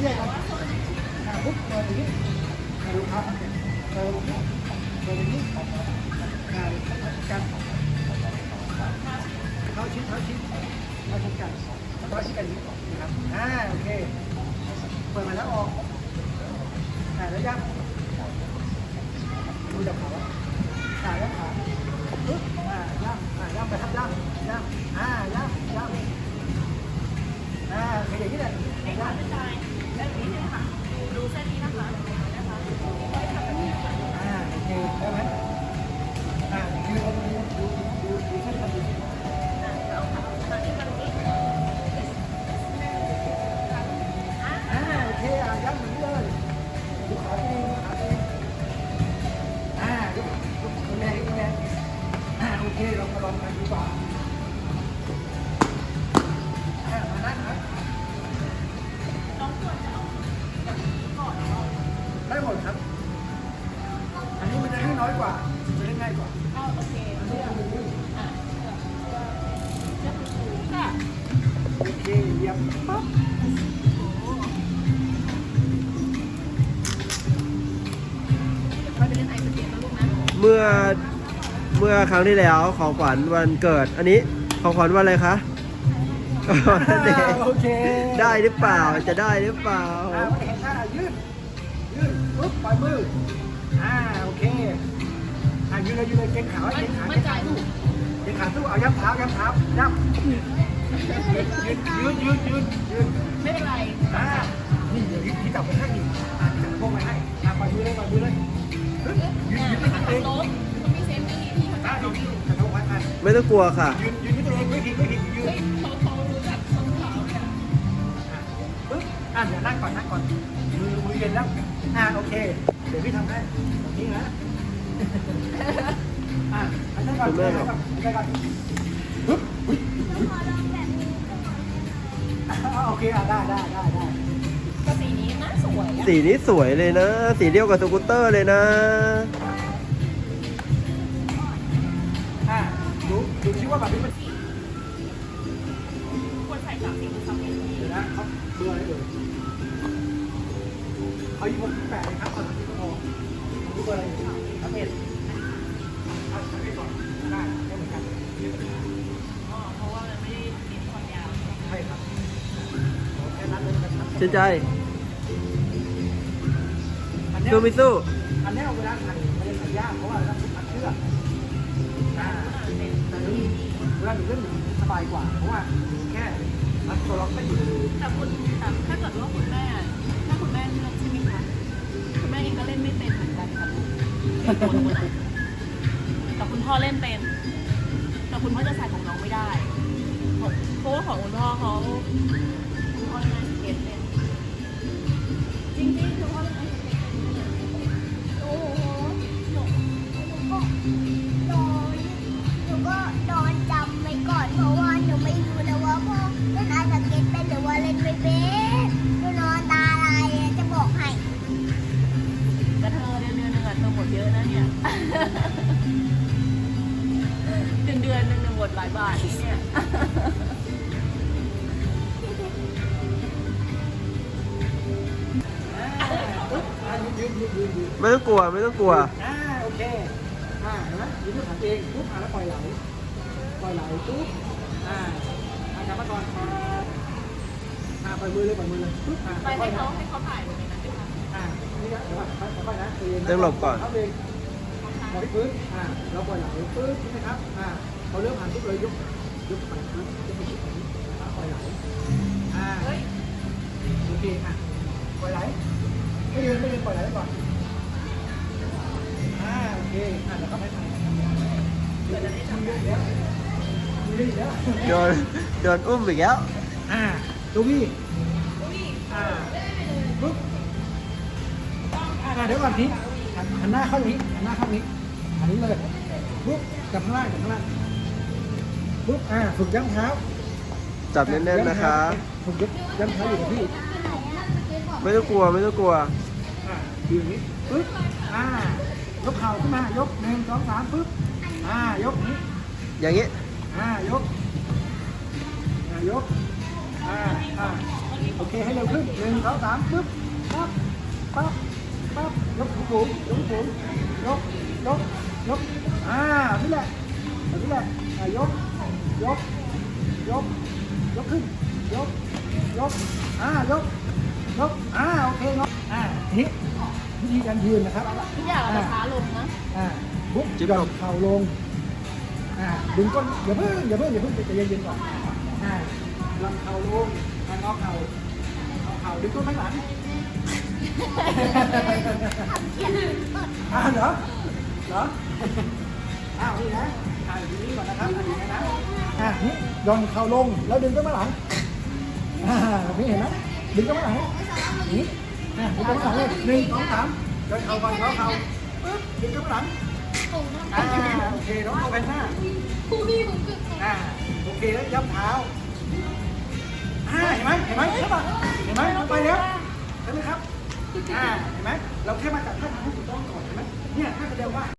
เรื่อยๆกันปุ๊บเดินอย่างนี้อ่าดูครับเดินอย่างนี้เดินอย่างนี้อ่ากันเท้าชิดเท้าชิดเท้าชิดกันเท้าชิดกันอย่างนี้นะครับอ่าโอเค เปิดมาแล้วออกอ่าแล้วยับดูจับขาไว้ขาแล้วขาปึ๊บ เยี่ยมปั๊บไปเล่นไอซ์เก็ตนะลูกนะเมื่อเมื่อครั้งที่แล้วของขวัญวันเกิด อันนี้ของขวัญวันอะไรคะวันเด็กโอเคได้หรือเปล่าจะได้หรือเปล่าอ่าไม่เห็นหน้ายืดยืดปุ๊บปล่อยมืออ่าโอเคอ่ายืนเลยยืนเลยเกรงขาไว้มันเกรงขามัเกนรงจ่าขายถูก เกรงขาสู้เอาย้ำเท้าย้ำเท้าย้ำยืนยืนยืนยืนยืนไม่เป็นไรอ่านี่เดี๋ยวที่จับไปให้นี่อ่าจับพวกไว้ให้อ่าปล่อยมือเลยปล่อยมือเลยยืนยืนอะยืนไม่ต้ตัอวงเองล้มมันมีเซฟตี้ที่ขาอ่าจับยือนยู่จับพวกไม่ต้องกลัวค่ะยืนยืนที่ตัวเองไม่ผิดไม่ผิดยืนเขาเขารู้จักส้นเท้าเนี่ยปึ๊บอะเดี๋ยวนั่งก่อนนั่งก่อนมือมือเย็นแล้วอ่าโอเค เดี๋ยวพี่ทำให้นี้นะะอันนั้นก่อนคุณแม่ครับอันนั้นก่อนปึ๊บอุ๊ยอะโอเคอะได้ได้ได้ได้ก็สีนี้น่าสวยอะสีนี้สวยเลยนะ สีเดียวกับสกูตเตอร์เลยนะ อะดูดูคิดว่าแบบนี้มันควรใส่สามสีหรือสามสีเดี๋ยวนะเขาเบอร์อะไรเอ่ยเขายี่สิบแปดเลยครับก่อนที่จะพอดูเบอร์อะไรอยู่สามเอ็ด ชื่นใจอันเนี้ยสู้ไม่สู้อันเนี้ยเวลาขันมันจะขันยากเพราะว่าเราต้องขันเชือกอ่าแต่นี่เวลาหนูเล่นหนูสบายกว่า เพราะว่าแค่รัดตัวล็อกไม่อยู่แต่คุณแต่ถ้าเกิดว่าคุณแม่ถ้าคุณแม่เลือกใช่ไหมคะคุณแม่เองก็เล่นไม่เป็นเหมือนกันค่ะลูกแต่คุณพ่อเล่นเป็น แต่คุณพ่อจะใส่ของน้องไม่ได้เพราะเพราะว่าของคุณพ่อเขาคุณพ่อเล่นไอซ์สเก็ตเป็น ดหลายบาทนี่เนี่ยไม่ต้องกลัวไม่ต้องกลัว อ่าโอเค อ่าเห็นไหมยืนด้วยขันเองปุ๊บอ่าแล้วปล่อยไหล ปล่อยไหลปุ๊บ อ่าอ่ากลับมาก่อนอ่าปล่อยมือเลยปล่อยมือเลยปุ๊บอ่าไปให้เขาให้เขาถ่ายเลยนะอ่า นี่นะเดี๋ยวก่อนค่อยๆนะใจเย็นนะต้องหลบก่อนเท้าเองปล่อยพื้น อ่า เราปล่อยไหลปุ๊บใช่ไหมครับ อ่า พอเริ่มหันปุ๊บเลยยกยกไปปุ๊บยกไปชิดแบบนี้อ่าปล่อยไหลอ่าเฮ้ยโอเคอะปล่อยไหลไม่ยืนไม่ยืน ปล่อยไหลไว้ก่อนอ่าโอเคอะเดี๋ยวก็ไม่ทันเดี๋ยวจะได้ทำได้แล้วดูดิแล้วโดนโดนอุ้มอีกแล้วอ่าดูพี่อ่าปุ๊บอ่าเดี๋ยวก่อนทีหันหันหน้าเข้าอย่างนี้หันหน้าเข้าอย่างนี้หันนี้เลยปุ๊บจับข้างล่างจับข้างล่างปุ๊บอ่าฝึกย้ำเท้าจับแน่นๆนะคะ ฝึกย้ำเท้าอยู่กับพี่ไม่ต้องกลัวไม่ต้องกลัวอ่าอยู่อย่างนี้ปึ๊บอ่ายกเข่าขึ้นมายกหนึ่งสองสามปึ๊บอ่ายกนี้อย่างนี้อ่ายกอ่ายกอ่าอ่ามันมีคโอเคให้เร็วขึ้นหนึ่งสองสามปึ๊บปั๊บปั๊บปั๊บยกสูงยกสูงยกยกยกอ่านี่แหละแบบนี้แหละอ่ายก ยก ยก ยกขึ้น ยก ยก อ่า ยก ยก อ่า โอเคเนาะ อ่าทีนี้วิธีการยืนนะครับทุกอย่างเราจะช้าลงนะ อ่าบุ๊กหย่อนเข่าลง อ่า ดึงก้น อย่าเพิ่ง อย่าเพิ่ง อย่าเพิ่งใจเย็นๆก่อน อ่าลำเข่าลงอ่างอเข่าเอาเข่าดึงก้นข้างหลังอ่าเหรอ เหรออ้าวนี่นะ อ่าอยู่นี่ก่อนนะครับอ่าอยู่นี่นะอ่านี่ย่อนเข่าลงแล้วดึงก้นข้าหลังอ่านี่เห็นไหมดึงก้นข้าหลังนี่อ่าดึงก้นข้าหลังเลยหนึ่งสองสามย่อนเข่าก่อนหย่อนเข่าปึ๊บดึงก้นข้าหลังอ่าโอเคน้องเอาไปหน้าอ่าโอเคแล้วยับเท้าอ่าเห็นไหมเห็นไหมใช่ป่ะเห็นไหมลงไปแล้วใช่ไหมครับอ่าเห็นไหมเราแค่มาจัดท่าทางให้ถูกต้องก่อนเห็นไหมเนี่ยถ้าแสดงว่า